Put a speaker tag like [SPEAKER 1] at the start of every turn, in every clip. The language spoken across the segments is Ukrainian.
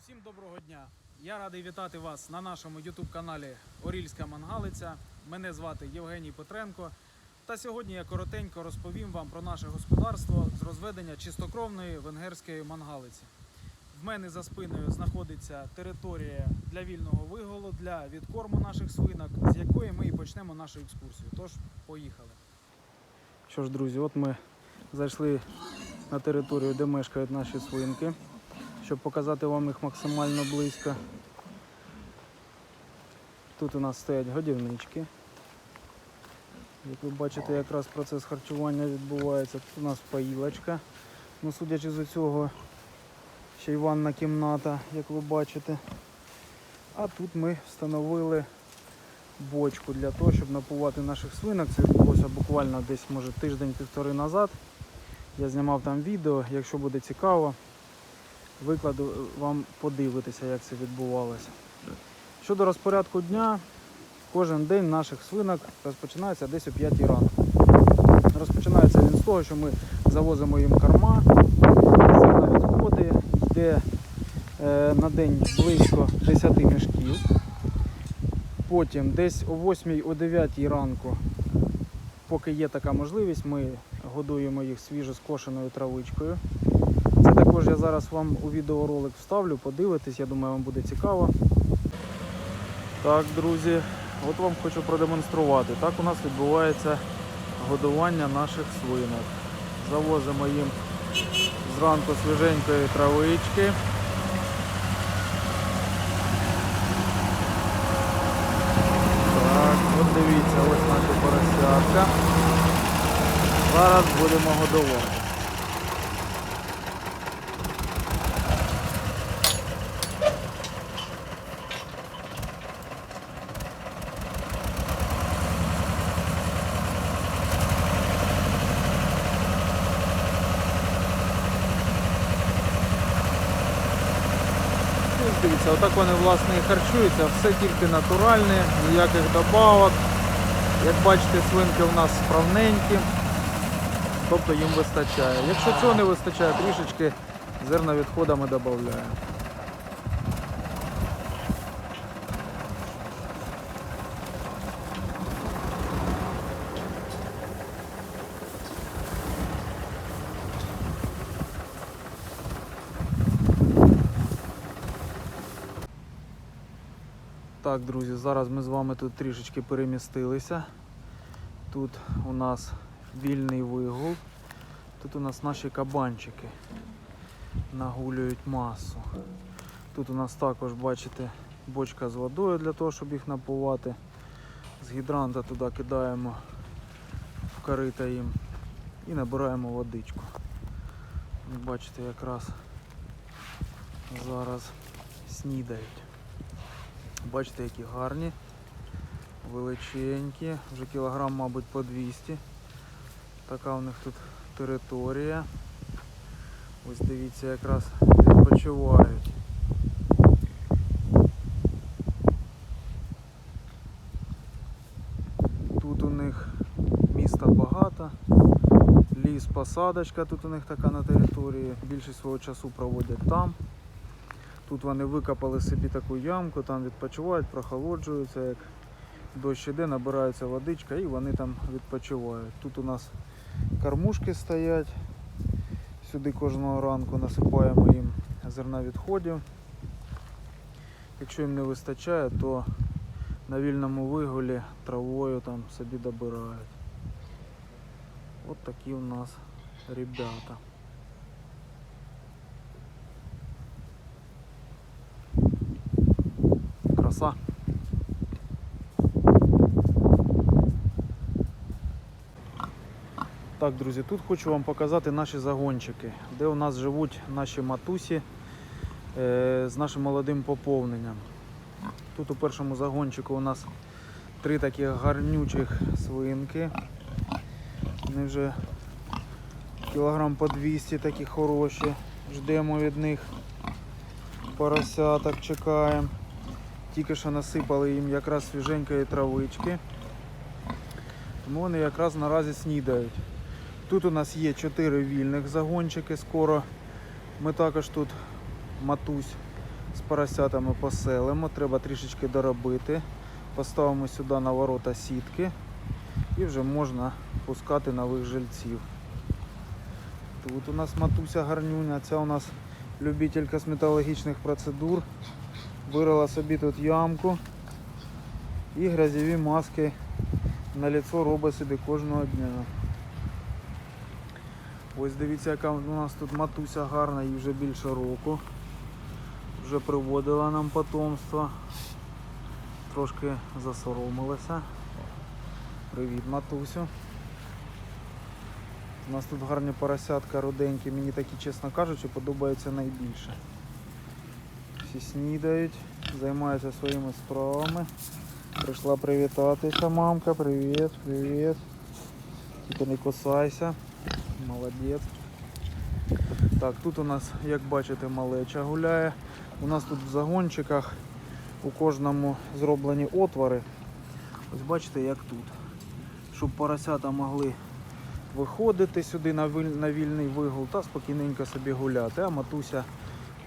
[SPEAKER 1] всім доброго дня. Я радий вітати вас на нашому YouTube каналі Орільська Мангалиця. Мене звати Євгеній Петренко. Та сьогодні я коротенько розповім вам про наше господарство з розведення чистокровної венгерської мангалиці. В мене за спиною знаходиться територія для вільного виголу, для відкорму наших свинок, з якої ми і почнемо нашу екскурсію. Тож, поїхали. Що ж, друзі, от ми зайшли на територію, де мешкають наші свинки щоб показати вам їх максимально близько. Тут у нас стоять годівнички. Як ви бачите, якраз процес харчування відбувається. Тут у нас поїлочка. Ну, судячи з цього, ще й ванна кімната, як ви бачите. А тут ми встановили бочку для того, щоб напувати наших свинок. Це відбулося буквально десь може тиждень-півтори назад. Я знімав там відео, якщо буде цікаво, викладу вам подивитися, як це відбувалося. Щодо розпорядку дня, кожен день наших свинок розпочинається десь о 5 ранку. Розпочинається він з того, що ми завозимо їм корма, відходи, йде е, на день близько 10 мішків. Потім десь о 8-9 ранку, поки є така можливість, ми годуємо їх свіжо скошеною травичкою. Також я зараз вам у відеоролик вставлю, подивитись, я думаю, вам буде цікаво. Так, друзі, от вам хочу продемонструвати. Так у нас відбувається годування наших свинок. Завозимо їм зранку свіженької травички. Так, от дивіться, ось наша поросятка. Зараз будемо годувати. Ось Дивіться, отак вони власне і харчуються, все тільки натуральне, ніяких добавок. Як бачите, свинки у нас справненькі, тобто їм вистачає. Якщо цього не вистачає, трішечки зерновідходами додаємо. Так, друзі, зараз ми з вами тут трішечки перемістилися. Тут у нас вільний вигул. Тут у нас наші кабанчики нагулюють масу. Тут у нас також, бачите, бочка з водою для того, щоб їх напувати. З гідранта туди кидаємо в корита їм і набираємо водичку. Бачите, якраз зараз снідають. Бачите, які гарні, величенькі, вже кілограм, мабуть, по 200. Така у них тут територія. Ось дивіться, якраз відпочивають. Тут у них міста багато, ліс, посадочка тут у них така на території. Більшість свого часу проводять там. Тут вони викопали собі таку ямку, там відпочивають, прохолоджуються, як дощ іде, набирається водичка і вони там відпочивають. Тут у нас кормушки стоять. Сюди кожного ранку насипаємо їм зерна відходів. Якщо їм не вистачає, то на вільному вигулі травою там собі добирають. От такі у нас ребята. Краса. Так, друзі, тут хочу вам показати наші загончики, де у нас живуть наші матусі е, з нашим молодим поповненням. Тут у першому загончику у нас три таких гарнючих свинки. Вони вже кілограм по 200 такі хороші. Ждемо від них поросяток, чекаємо. Тільки що насипали їм якраз свіженької травички. Тому вони якраз наразі снідають. Тут у нас є 4 вільних загончики скоро. Ми також тут матусь з поросятами поселимо, треба трішечки доробити. Поставимо сюди на ворота сітки і вже можна пускати нових жильців. Тут у нас матуся гарнюня, ця у нас любитель косметологічних процедур. Вирила собі тут ямку і грязьові маски на лицо робить собі кожного дня. Ось дивіться, яка у нас тут матуся гарна, їй вже більше року. Вже приводила нам потомство. Трошки засоромилася. Привіт, матусю. У нас тут гарні поросятка руденькі, мені такі, чесно кажучи, подобаються найбільше. Всі снідають, займаються своїми справами. Прийшла привітатися, мамка. Привіт, привіт. Тільки не кусайся. Молодець. Так, тут у нас, як бачите, малеча гуляє. У нас тут в загончиках у кожному зроблені отвори. Ось бачите, як тут. Щоб поросята могли виходити сюди на, вільний вигул та спокійненько собі гуляти, а матуся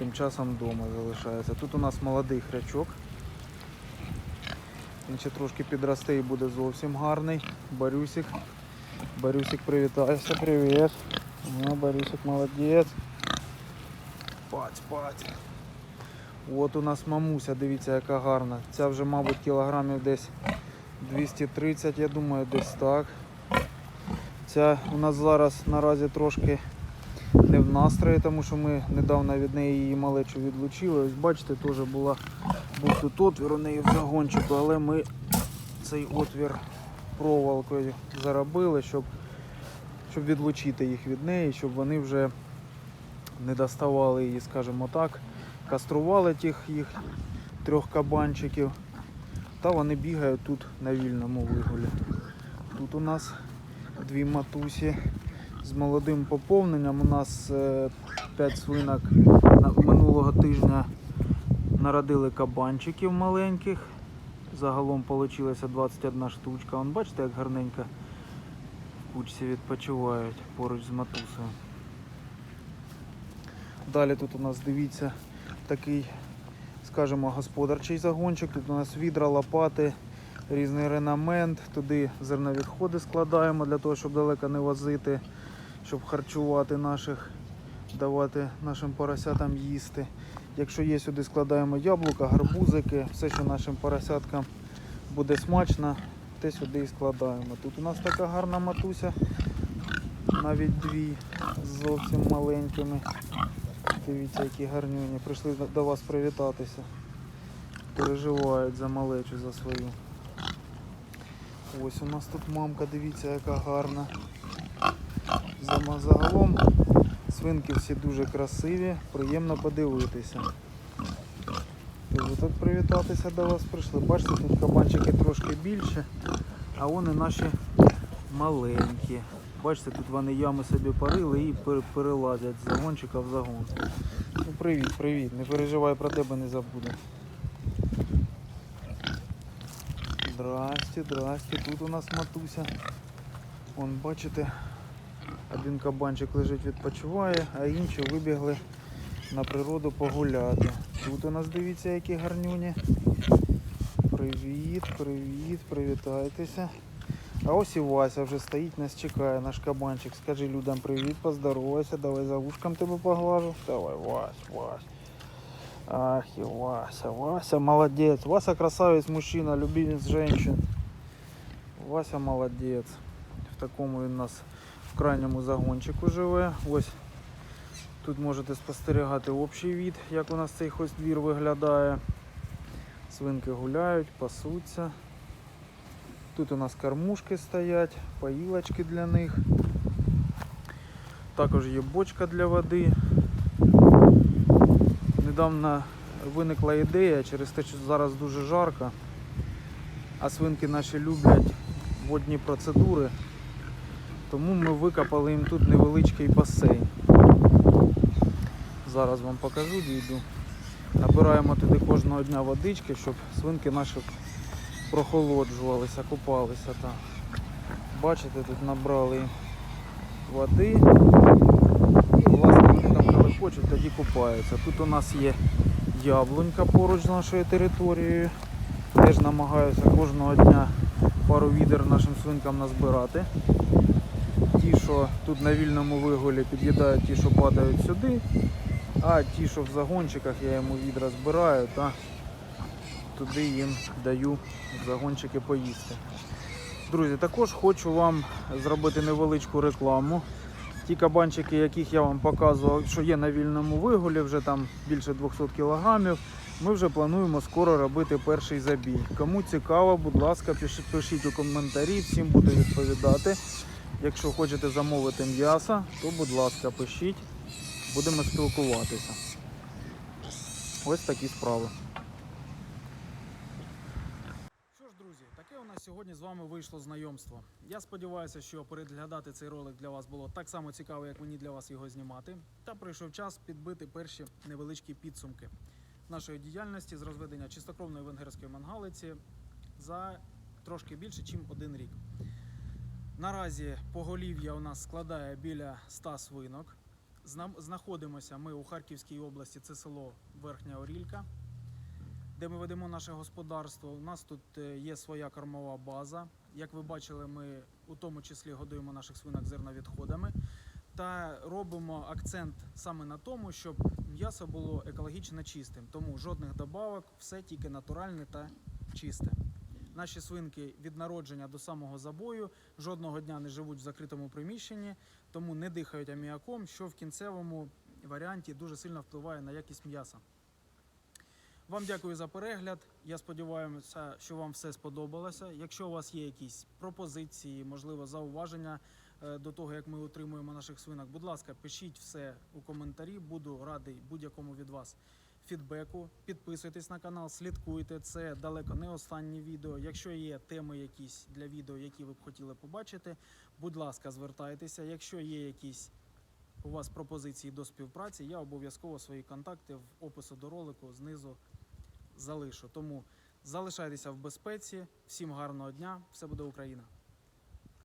[SPEAKER 1] тим часом вдома залишається. Тут у нас молодий хрячок. Він ще трошки підросте і буде зовсім гарний. Барюсик. Барюсик, привітайся, привіт. Ну, Барюсик молодець. Паць, паць. От у нас мамуся, дивіться, яка гарна. Ця вже, мабуть, кілограмів десь 230, я думаю, десь так. Ця у нас зараз наразі трошки не в настрої, тому що ми недавно від неї її малечу відлучили. Ось бачите, теж була, був тут отвір у неї в загончику, але ми цей отвір проволокою заробили, щоб, щоб відлучити їх від неї, щоб вони вже не доставали її, скажімо так, кастрували тих їх трьох кабанчиків. Та вони бігають тут на вільному вигулі. Тут у нас дві матусі з молодим поповненням. У нас 5 свинок минулого тижня народили кабанчиків маленьких. Загалом вийшло 21 штучка. Вон бачите, як гарненько в кучці відпочивають поруч з матусею. Далі тут у нас дивіться такий, скажімо, господарчий загончик. Тут у нас відра, лопати, різний ренамент. Туди зерновідходи складаємо для того, щоб далеко не возити, щоб харчувати наших, давати нашим поросятам їсти. Якщо є, сюди складаємо яблука, гарбузики, все, що нашим поросяткам буде смачно, те сюди і складаємо. Тут у нас така гарна матуся, навіть дві з зовсім маленькими. Дивіться, які гарнюні. Прийшли до- вас привітатися. Переживають за малечу, за свою. Ось у нас тут мамка, дивіться, яка гарна. Загалом свинки всі дуже красиві, приємно подивитися. Тут привітатися до вас прийшли. Бачите, тут кабанчики трошки більше, а вони наші маленькі. Бачите, тут вони ями собі парили і перелазять з загончика в загон. Ну, привіт, привіт. Не переживай про тебе, не забуду. Здрасте, здрасте. Тут у нас матуся. Вон, бачите, один кабанчик лежить, відпочиває, а інші вибігли на природу погуляти. Тут у нас дивіться, які гарнюні. Привіт, привіт, привітайтеся. А ось і Вася вже стоїть, нас чекає, наш кабанчик. Скажи людям привіт, поздоровайся, давай за вушком тебе поглажу. Давай, Вась, Вась. Ах и Вася, Вася молодец. Вася красавец мужчина, любимец женщин. Вася молодець. В такому він нас в крайньому загончику живе. Ось тут можете спостерігати общий від, як у нас цей ось двір виглядає. Свинки гуляють, пасуться. Тут у нас кормушки стоять, поїлочки для них. Також є бочка для води. Недавно виникла ідея через те, що зараз дуже жарко, а свинки наші люблять водні процедури. Тому ми викопали їм тут невеличкий басейн. Зараз вам покажу, дійду. Набираємо туди кожного дня водички, щоб свинки наші прохолоджувалися, купалися там. Бачите, тут набрали води. І власне вони там коли хочуть, тоді купаються. Тут у нас є яблунька поруч з нашою територією. Теж намагаюся кожного дня пару відер нашим свинкам назбирати. Ті, що тут на вільному вигулі під'їдають ті, що падають сюди, а ті, що в загончиках, я йому відра збираю та туди їм даю загончики поїсти. Друзі, також хочу вам зробити невеличку рекламу. Ті кабанчики, яких я вам показував, що є на вільному вигулі, вже там більше 200 кілограмів. Ми вже плануємо скоро робити перший забій. Кому цікаво, будь ласка, пишіть у коментарі, всім буду відповідати. Якщо хочете замовити м'ясо, то будь ласка, пишіть, будемо спілкуватися. Ось такі справи. Що ж, друзі, таке у нас сьогодні з вами вийшло знайомство. Я сподіваюся, що переглядати цей ролик для вас було так само цікаво, як мені для вас його знімати. Та прийшов час підбити перші невеличкі підсумки нашої діяльності з розведення чистокровної венгерської мангалиці за трошки більше, ніж один рік. Наразі поголів'я у нас складає біля 100 свинок. Знаходимося ми у Харківській області, це село Верхня Орілька, де ми ведемо наше господарство. У нас тут е, є своя кормова база. Як ви бачили, ми у тому числі годуємо наших свинок зерновідходами та робимо акцент саме на тому, щоб м'ясо було екологічно чистим. Тому жодних добавок, все тільки натуральне та чисте. Наші свинки від народження до самого забою жодного дня не живуть в закритому приміщенні, тому не дихають аміаком, що в кінцевому варіанті дуже сильно впливає на якість м'яса. Вам дякую за перегляд. Я сподіваюся, що вам все сподобалося. Якщо у вас є якісь пропозиції, можливо, зауваження е, до того, як ми утримуємо наших свинок, будь ласка, пишіть все у коментарі. Буду радий будь-якому від вас фідбеку. Підписуйтесь на канал, слідкуйте. Це далеко не останнє відео. Якщо є теми якісь для відео, які ви б хотіли побачити, будь ласка, звертайтеся. Якщо є якісь у вас пропозиції до співпраці, я обов'язково свої контакти в опису до ролику знизу залишу. Тому залишайтеся в безпеці. Всім гарного дня! Все буде Україна!